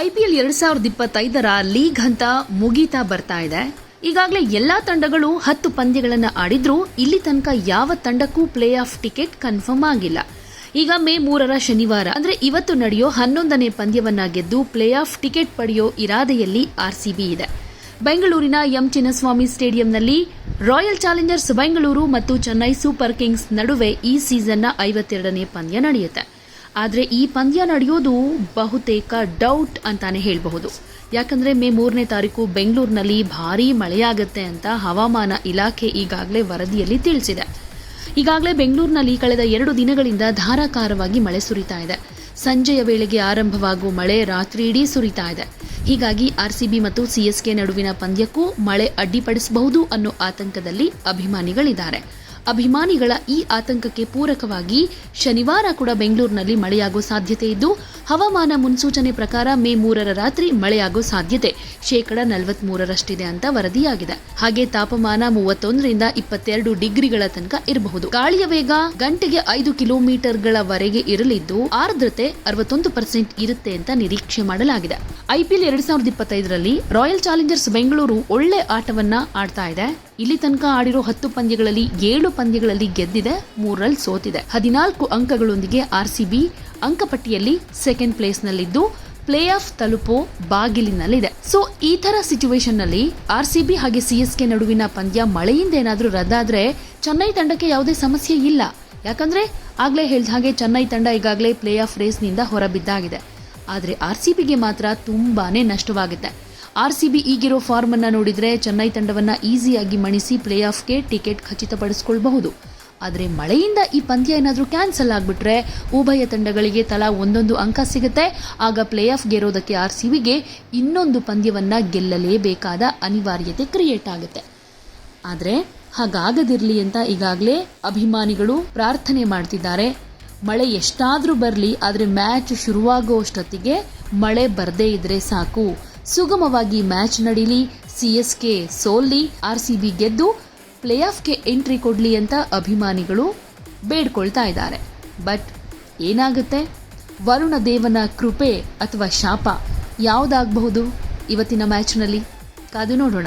IPL ಎರಡ್ ಸಾವಿರದ ಇಪ್ಪತ್ತೈದರ ಲೀಗ್ ಹಂತ ಮುಗೀತಾ ಬರ್ತಾ ಇದೆ. ಈಗಾಗಲೇ ಎಲ್ಲಾ ತಂಡಗಳು ಹತ್ತು ಪಂದ್ಯಗಳನ್ನು ಆಡಿದ್ರು ಇಲ್ಲಿ ತನಕ ಯಾವ ತಂಡಕ್ಕೂ ಪ್ಲೇ ಆಫ್ ಟಿಕೆಟ್ ಕನ್ಫರ್ಮ್ ಆಗಿಲ್ಲ. ಈಗ ಮೇ ಮೂರರ ಶನಿವಾರ, ಅಂದ್ರೆ ಇವತ್ತು ನಡೆಯೋ ಹನ್ನೊಂದನೇ ಪಂದ್ಯವನ್ನ ಗೆದ್ದು ಪ್ಲೇ ಆಫ್ ಟಿಕೆಟ್ ಪಡೆಯೋ ಇರಾದೆಯಲ್ಲಿ ಆರ್ಸಿಬಿ ಇದೆ. ಬೆಂಗಳೂರಿನ ಎಂ ಚಿನ್ನಸ್ವಾಮಿ ಸ್ಟೇಡಿಯಂನಲ್ಲಿ ರಾಯಲ್ ಚಾಲೆಂಜರ್ಸ್ ಬೆಂಗಳೂರು ಮತ್ತು ಚೆನ್ನೈ ಸೂಪರ್ ಕಿಂಗ್ಸ್ ನಡುವೆ ಈ ಸೀಸನ್ನ ಐವತ್ತೆರಡನೇ ಪಂದ್ಯ ನಡೆಯುತ್ತೆ. ಆದರೆ ಈ ಪಂದ್ಯ ನಡೆಯೋದು ಬಹುತೇಕ ಡೌಟ್ ಅಂತಾನೆ ಹೇಳಬಹುದು. ಯಾಕಂದರೆ ಮೇ ಮೂರನೇ ತಾರೀಕು ಬೆಂಗಳೂರಿನಲ್ಲಿ ಭಾರೀ ಮಳೆಯಾಗುತ್ತೆ ಅಂತ ಹವಾಮಾನ ಇಲಾಖೆ ಈಗಾಗಲೇ ವರದಿಯಲ್ಲಿ ತಿಳಿಸಿದೆ. ಈಗಾಗಲೇ ಬೆಂಗಳೂರಿನಲ್ಲಿ ಕಳೆದ ಎರಡು ದಿನಗಳಿಂದ ಧಾರಾಕಾರವಾಗಿ ಮಳೆ ಸುರಿತಾ ಇದೆ. ಸಂಜೆಯ ವೇಳೆಗೆ ಆರಂಭವಾಗುವ ಮಳೆ ರಾತ್ರಿ ಇಡೀ ಸುರಿತಾ ಇದೆ. ಹೀಗಾಗಿ ಆರ್ಸಿಬಿ ಮತ್ತು ಸಿಎಸ್ಕೆ ನಡುವಿನ ಪಂದ್ಯಕ್ಕೂ ಮಳೆ ಅಡ್ಡಿಪಡಿಸಬಹುದು ಅನ್ನೋ ಆತಂಕದಲ್ಲಿ ಅಭಿಮಾನಿಗಳಿದ್ದಾರೆ. ಅಭಿಮಾನಿಗಳ ಈ ಆತಂಕಕ್ಕೆ ಪೂರಕವಾಗಿ ಶನಿವಾರ ಕೂಡ ಬೆಂಗಳೂರಿನಲ್ಲಿ ಮಳೆಯಾಗೋ ಸಾಧ್ಯತೆ ಇದ್ದು, ಹವಾಮಾನ ಮುನ್ಸೂಚನೆ ಪ್ರಕಾರ ಮೇ ಮೂರರ ರಾತ್ರಿ ಮಳೆಯಾಗೋ ಸಾಧ್ಯತೆ ಶೇಕಡ ನಲವತ್ಮೂರರಷ್ಟಿದೆ ಅಂತ ವರದಿಯಾಗಿದೆ. ಹಾಗೆ ತಾಪಮಾನ ಮೂವತ್ತೊಂದರಿಂದ ಇಪ್ಪತ್ತೆರಡು ಡಿಗ್ರಿಗಳ ತನಕ ಇರಬಹುದು. ಗಾಳಿಯ ವೇಗ ಗಂಟೆಗೆ ಐದು ಕಿಲೋಮೀಟರ್ಗಳವರೆಗೆ ಇರಲಿದ್ದು, ಆರ್ದ್ರತೆ ಅರವತ್ತೊಂದು ಪರ್ಸೆಂಟ್ ಇರುತ್ತೆ ಅಂತ ನಿರೀಕ್ಷೆ ಮಾಡಲಾಗಿದೆ. ಐಪಿಎಲ್ ಎರಡ್ ಸಾವಿರದ ಇಪ್ಪತ್ತೈದರಲ್ಲಿ ರಾಯಲ್ ಚಾಲೆಂಜರ್ಸ್ ಬೆಂಗಳೂರು ಒಳ್ಳೆ ಆಟವನ್ನ ಆಡ್ತಾ ಇದೆ. ಇಲ್ಲಿ ತನಕ ಆಡಿರೋ ಹತ್ತು ಪಂದ್ಯಗಳಲ್ಲಿ ಏಳು ಪಂದ್ಯಗಳಲ್ಲಿ ಗೆದ್ದಿದೆ, ಮೂರರಲ್ಲಿ ಸೋತಿದೆ. ಹದಿನಾಲ್ಕು ಅಂಕಗಳೊಂದಿಗೆ ಆರ್ಸಿಬಿ ಅಂಕಪಟ್ಟಿಯಲ್ಲಿ ಸೆಕೆಂಡ್ ಪ್ಲೇಸ್ನಲ್ಲಿದ್ದು ಪ್ಲೇ ಆಫ್ ತಲುಪೋ ಬಾಗಿಲಿನಲ್ಲಿದೆ. ಸೊ ಈ ತರ ಸಿಚುವೇಶನ್ನಲ್ಲಿ ಆರ್ಸಿಬಿ ಹಾಗೆ ಸಿ ಎಸ್ ಕೆ ನಡುವಿನ ಪಂದ್ಯ ಮಳೆಯಿಂದ ಏನಾದರೂ ರದ್ದಾದ್ರೆ ಚೆನ್ನೈ ತಂಡಕ್ಕೆ ಯಾವುದೇ ಸಮಸ್ಯೆ ಇಲ್ಲ. ಯಾಕಂದ್ರೆ ಆಗ್ಲೇ ಹೇಳಿದ ಹಾಗೆ ಚೆನ್ನೈ ತಂಡ ಈಗಾಗಲೇ ಪ್ಲೇ ಆಫ್ ರೇಸ್ನಿಂದ ಹೊರಬಿದ್ದಾಗಿದೆ. ಆದರೆ ಸಿಬಿಗೆ ಮಾತ್ರ ತುಂಬಾನೇ ನಷ್ಟವಾಗುತ್ತೆ. ಆರ್ಸಿಬಿ ಈಗಿರೋ ಫಾರ್ಮ್ ಅನ್ನ ನೋಡಿದ್ರೆ ಚೆನ್ನೈ ತಂಡವನ್ನ ಈಸಿಯಾಗಿ ಮಣಿಸಿ ಪ್ಲೇ ಆಫ್ಗೆ ಟಿಕೆಟ್ ಖಚಿತಪಡಿಸಿಕೊಳ್ಳಬಹುದು ಆದರೆ ಮಳೆಯಿಂದ ಈ ಪಂದ್ಯ ಏನಾದರೂ ಕ್ಯಾನ್ಸಲ್ ಆಗಿಬಿಟ್ರೆ ಉಭಯ ತಂಡಗಳಿಗೆ ತಲಾ ಒಂದೊಂದು ಅಂಕ ಸಿಗುತ್ತೆ. ಆಗ ಪ್ಲೇ ಆಫ್ ಗೆರೋದಕ್ಕೆ ಆರ್ಸಿಬಿಗೆ ಇನ್ನೊಂದು ಪಂದ್ಯವನ್ನ ಗೆಲ್ಲಲೇಬೇಕಾದ ಅನಿವಾರ್ಯತೆ ಕ್ರಿಯೇಟ್ ಆಗುತ್ತೆ. ಆದರೆ ಹಾಗಾಗದಿರಲಿ ಅಂತ ಈಗಾಗಲೇ ಅಭಿಮಾನಿಗಳು ಪ್ರಾರ್ಥನೆ ಮಾಡ್ತಿದ್ದಾರೆ. ಮಳೆ ಎಷ್ಟಾದರೂ ಬರಲಿ, ಆದರೆ ಮ್ಯಾಚ್ ಶುರುವಾಗುವಷ್ಟೊತ್ತಿಗೆ ಮಳೆ ಬರದೇ ಇದ್ರೆ ಸಾಕು. ಸುಗಮವಾಗಿ ಮ್ಯಾಚ್ ನಡೀಲಿ ಸಿಎಸ್ಕೆ ಸೋಲ್ಲಿ ಆರ್ಸಿಬಿ ಗೆದ್ದು ಪ್ಲೇ ಆಫ್ಗೆ ಎಂಟ್ರಿ ಕೊಡಲಿ ಅಂತ ಅಭಿಮಾನಿಗಳು ಬೇಡ್ಕೊಳ್ತಾ ಇದ್ದಾರೆ. ಬಟ್ ಏನಾಗುತ್ತೆ? ವರುಣ ದೇವನ ಕೃಪೆ ಅಥವಾ ಶಾಪ ಯಾವುದಾಗಬಹುದು ಇವತ್ತಿನ ಮ್ಯಾಚ್ನಲ್ಲಿ? ಕಾದು ನೋಡೋಣ.